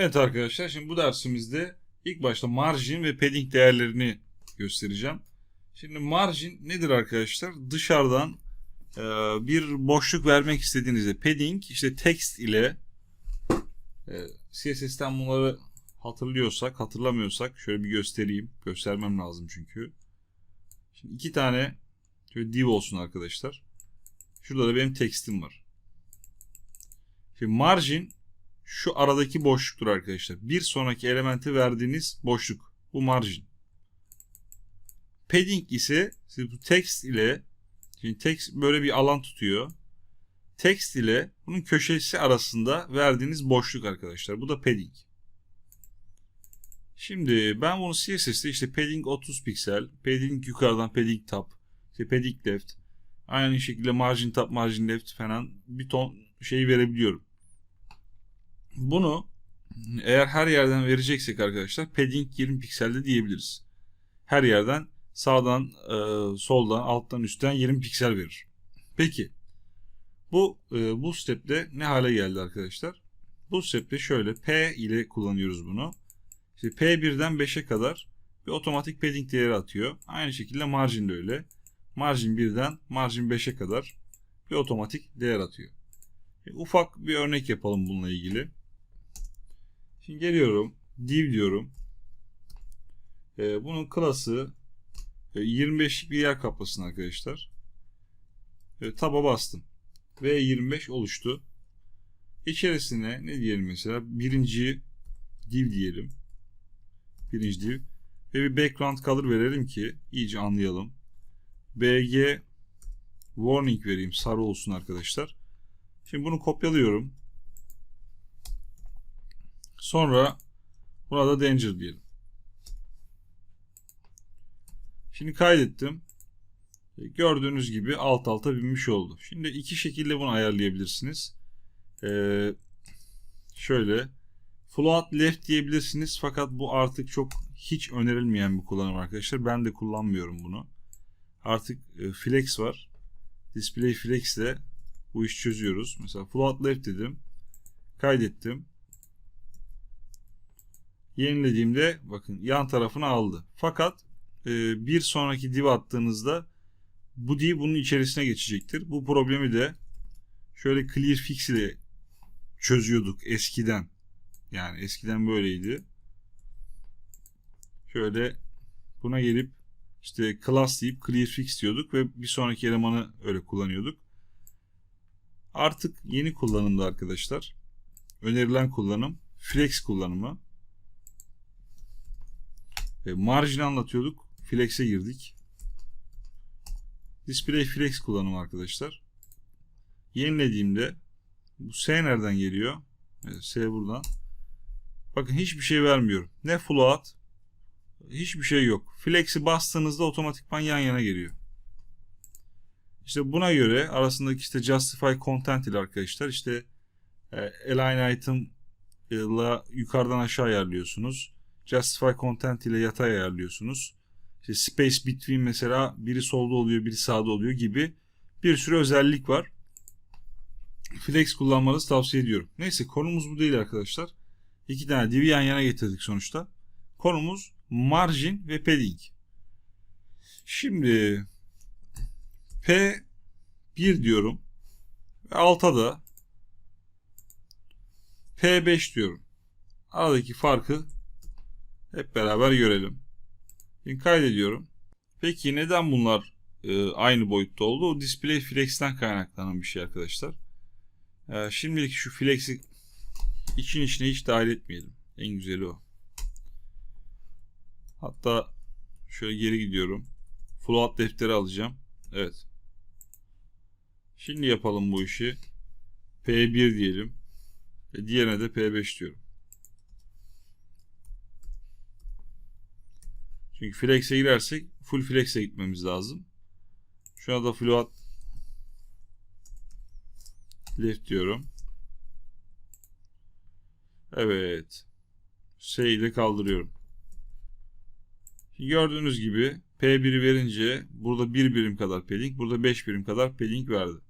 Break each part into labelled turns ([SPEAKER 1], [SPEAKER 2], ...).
[SPEAKER 1] Evet arkadaşlar şimdi bu dersimizde ilk başta margin ve padding değerlerini göstereceğim. Şimdi margin nedir arkadaşlar? Dışarıdan e, bir boşluk vermek istediğinizde padding işte text ile e, CSS'ten bunları hatırlıyorsak hatırlamıyorsak şöyle bir göstereyim. Göstermem lazım çünkü. Şimdi iki tane şöyle div olsun arkadaşlar. Şurada da benim text'im var. Şimdi margin şu aradaki boşluktur arkadaşlar. Bir sonraki elementi verdiğiniz boşluk. Bu margin. Padding ise bu text ile şimdi text böyle bir alan tutuyor. Text ile bunun köşesi arasında verdiğiniz boşluk arkadaşlar. Bu da padding. Şimdi ben bunu CSS'te işte padding 30 piksel, padding yukarıdan padding top, işte padding left, aynı şekilde margin top, margin left falan bir ton şey verebiliyorum. Bunu eğer her yerden vereceksek arkadaşlar padding 20 pikselde diyebiliriz. Her yerden sağdan, e, soldan, alttan, üstten 20 piksel verir. Peki bu e, bu step'te ne hale geldi arkadaşlar? Bu step'te şöyle P ile kullanıyoruz bunu. İşte P1'den 5'e kadar bir otomatik padding değeri atıyor. Aynı şekilde margin de öyle. Margin 1'den margin 5'e kadar bir otomatik değer atıyor. E, ufak bir örnek yapalım bununla ilgili. Şimdi geliyorum. Div diyorum. E, bunun klası e, 25'lik bir yer kaplasın arkadaşlar. E, taba bastım. Ve 25 oluştu. İçerisine ne diyelim mesela? Birinci div diyelim. Birinci div. Ve bir background color verelim ki iyice anlayalım. BG warning vereyim. Sarı olsun arkadaşlar. Şimdi bunu kopyalıyorum. Sonra burada danger diyelim. Şimdi kaydettim. Gördüğünüz gibi alt alta binmiş oldu. Şimdi iki şekilde bunu ayarlayabilirsiniz. Ee, şöyle float left diyebilirsiniz fakat bu artık çok hiç önerilmeyen bir kullanım arkadaşlar. Ben de kullanmıyorum bunu. Artık e, flex var. Display flex ile bu işi çözüyoruz. Mesela float left dedim. Kaydettim. Yenilediğimde bakın yan tarafını aldı. Fakat e, bir sonraki div attığınızda bu div bunun içerisine geçecektir. Bu problemi de şöyle clear fix ile çözüyorduk eskiden. Yani eskiden böyleydi. Şöyle buna gelip işte class deyip clear fix diyorduk ve bir sonraki elemanı öyle kullanıyorduk. Artık yeni kullanımda arkadaşlar önerilen kullanım flex kullanımı. E, margin anlatıyorduk. Flex'e girdik. Display flex kullanımı arkadaşlar. Yenilediğimde bu S nereden geliyor? Evet, S buradan. Bakın hiçbir şey vermiyorum. Ne float hiçbir şey yok. Flex'i bastığınızda otomatikman yan yana geliyor. İşte buna göre arasındaki işte justify content ile arkadaşlar işte e, align item ile yukarıdan aşağı ayarlıyorsunuz. Justify content ile yatay ayarlıyorsunuz. İşte space between mesela biri solda oluyor, biri sağda oluyor gibi bir sürü özellik var. Flex kullanmanızı tavsiye ediyorum. Neyse konumuz bu değil arkadaşlar. İki tane divi yan yana getirdik sonuçta. Konumuz margin ve padding. Şimdi P1 diyorum ve alta da P5 diyorum. Aradaki farkı hep beraber görelim. Şimdi kaydediyorum. Peki neden bunlar e, aynı boyutta oldu? O display flex'ten kaynaklanan bir şey arkadaşlar. E, şimdilik şu flex'i için içine hiç dahil etmeyelim. En güzeli o. Hatta şöyle geri gidiyorum. Float defteri alacağım. Evet. Şimdi yapalım bu işi. P1 diyelim. Ve diğerine de P5 diyorum. Çünkü flex'e girersek full flex'e gitmemiz lazım. Şu anda float left diyorum. Evet. S'yi de kaldırıyorum. Gördüğünüz gibi P1'i verince burada 1 birim kadar padding, burada 5 birim kadar padding verdi.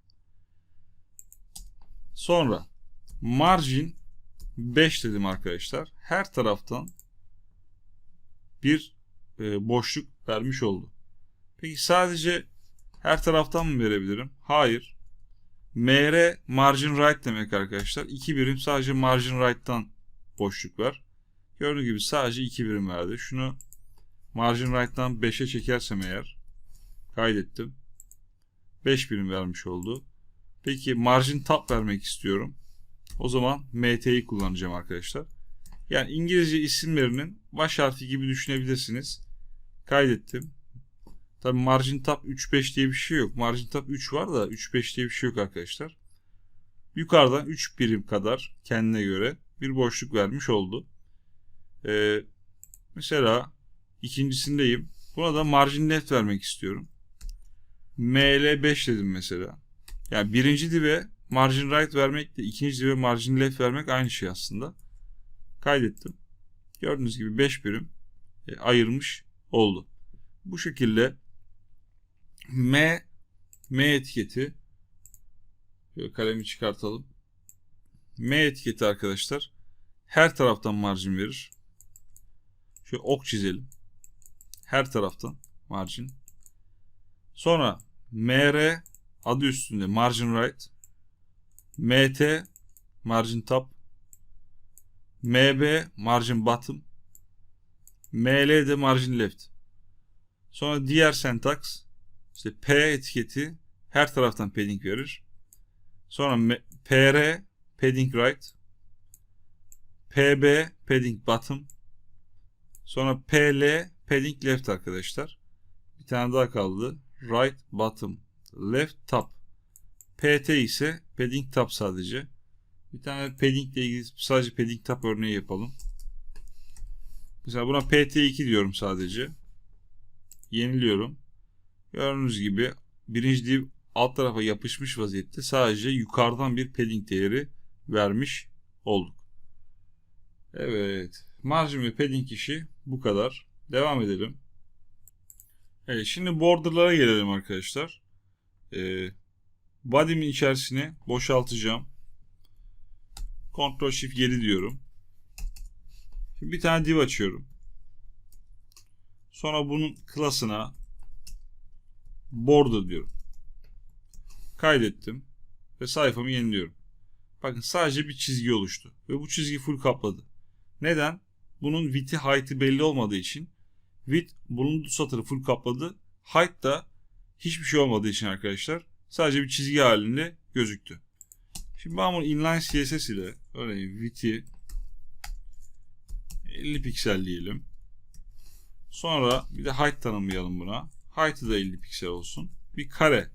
[SPEAKER 1] Sonra margin 5 dedim arkadaşlar. Her taraftan bir e, boşluk vermiş oldu. Peki sadece her taraftan mı verebilirim? Hayır. MR margin right demek arkadaşlar. 2 birim sadece margin right'tan boşluk var. Gördüğünüz gibi sadece 2 birim verdi. Şunu margin right'tan 5'e çekersem eğer kaydettim. 5 birim vermiş oldu. Peki margin top vermek istiyorum. O zaman MT'yi kullanacağım arkadaşlar. Yani İngilizce isimlerinin baş harfi gibi düşünebilirsiniz. Kaydettim. Tabi margin top 3-5 diye bir şey yok. Margin top 3 var da 3-5 diye bir şey yok arkadaşlar. Yukarıdan 3 birim kadar kendine göre bir boşluk vermiş oldu. Ee, mesela ikincisindeyim. Buna da margin left vermek istiyorum. ML5 dedim mesela. Yani birinci dibe margin right vermekle ikinci dibe margin left vermek aynı şey aslında. Kaydettim. Gördüğünüz gibi 5 birim e, ayırmış oldu. Bu şekilde M M etiketi Şöyle kalemi çıkartalım. M etiketi arkadaşlar her taraftan margin verir. Şöyle ok çizelim. Her taraftan margin. Sonra MR adı üstünde margin right. MT margin top. MB margin bottom. ML de margin left. Sonra diğer sentaks işte P etiketi her taraftan padding verir. Sonra PR padding right. PB padding bottom. Sonra PL padding left arkadaşlar. Bir tane daha kaldı. Right bottom left top. PT ise padding top sadece. Bir tane padding ile ilgili sadece padding top örneği yapalım. Mesela buna PT2 diyorum sadece. Yeniliyorum. Gördüğünüz gibi birinci div alt tarafa yapışmış vaziyette sadece yukarıdan bir padding değeri vermiş olduk. Evet. Margin ve padding işi bu kadar. Devam edelim. Evet, şimdi borderlara gelelim arkadaşlar. Ee, body'min içerisine boşaltacağım. Ctrl Shift 7 diyorum. Şimdi bir tane div açıyorum. Sonra bunun klasına border diyorum. Kaydettim ve sayfamı yeniliyorum. Bakın sadece bir çizgi oluştu ve bu çizgi full kapladı. Neden? Bunun width'i height'i belli olmadığı için width bulunduğu satırı full kapladı. Height da hiçbir şey olmadığı için arkadaşlar sadece bir çizgi halinde gözüktü. Şimdi ben bunu inline CSS ile örneğin width'i 50 piksel diyelim. Sonra bir de height tanımlayalım buna. Height'ı da 50 piksel olsun. Bir kare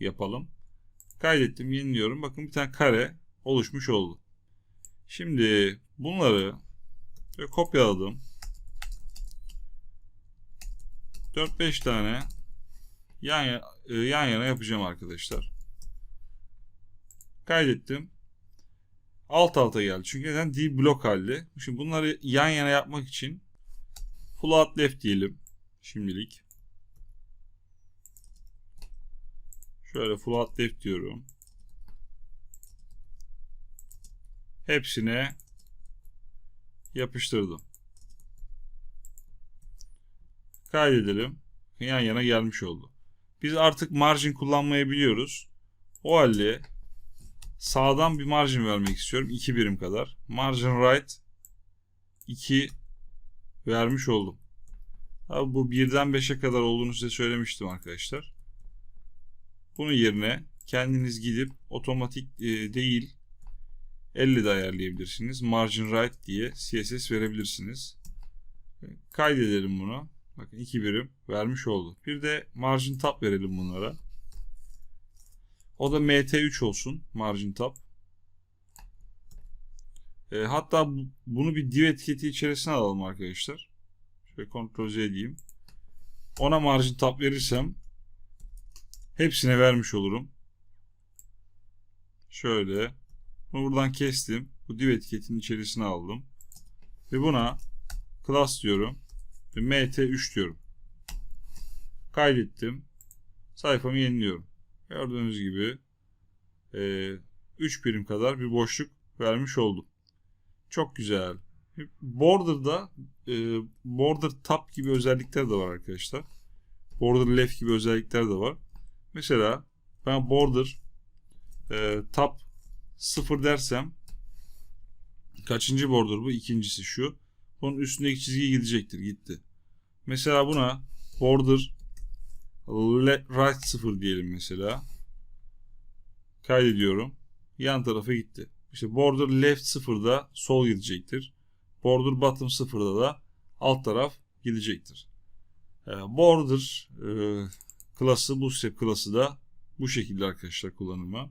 [SPEAKER 1] yapalım. Kaydettim, yeniliyorum. Bakın bir tane kare oluşmuş oldu. Şimdi bunları böyle kopyaladım. 4-5 tane yan e, yan yana yapacağım arkadaşlar. Kaydettim. Alt alta geldi. Çünkü neden? D blok halde. Şimdi bunları yan yana yapmak için full out left diyelim. Şimdilik. Şöyle full out left diyorum. Hepsine yapıştırdım. Kaydedelim. Yan yana gelmiş oldu. Biz artık margin kullanmayı biliyoruz. O halde sağdan bir margin vermek istiyorum. 2 birim kadar. Margin right 2 vermiş oldum. Abi bu 1'den 5'e kadar olduğunu size söylemiştim arkadaşlar. Bunun yerine kendiniz gidip otomatik e, değil 50 de ayarlayabilirsiniz. Margin right diye CSS verebilirsiniz. Kaydedelim bunu. Bakın 2 birim vermiş oldu. Bir de margin top verelim bunlara. O da MT3 olsun. Margin top. E, hatta bu, bunu bir div etiketi içerisine alalım arkadaşlar. Şöyle Ctrl Z diyeyim. Ona margin top verirsem hepsine vermiş olurum. Şöyle. Bunu buradan kestim. Bu div etiketinin içerisine aldım. Ve buna class diyorum. Ve mt3 diyorum. Kaydettim. Sayfamı yeniliyorum. Gördüğünüz gibi e, 3 birim kadar bir boşluk vermiş oldum. Çok güzel. Border'da e, border top gibi özellikler de var arkadaşlar. Border left gibi özellikler de var. Mesela ben border e, top 0 dersem kaçıncı border bu? İkincisi şu. Bunun üstündeki çizgi gidecektir. Gitti. Mesela buna border right 0 diyelim mesela. Kaydediyorum. Yan tarafa gitti. İşte border left 0'da sol gidecektir. Border bottom 0'da da alt taraf gidecektir. Ee, Border e, klası bu step klası da bu şekilde arkadaşlar kullanımı.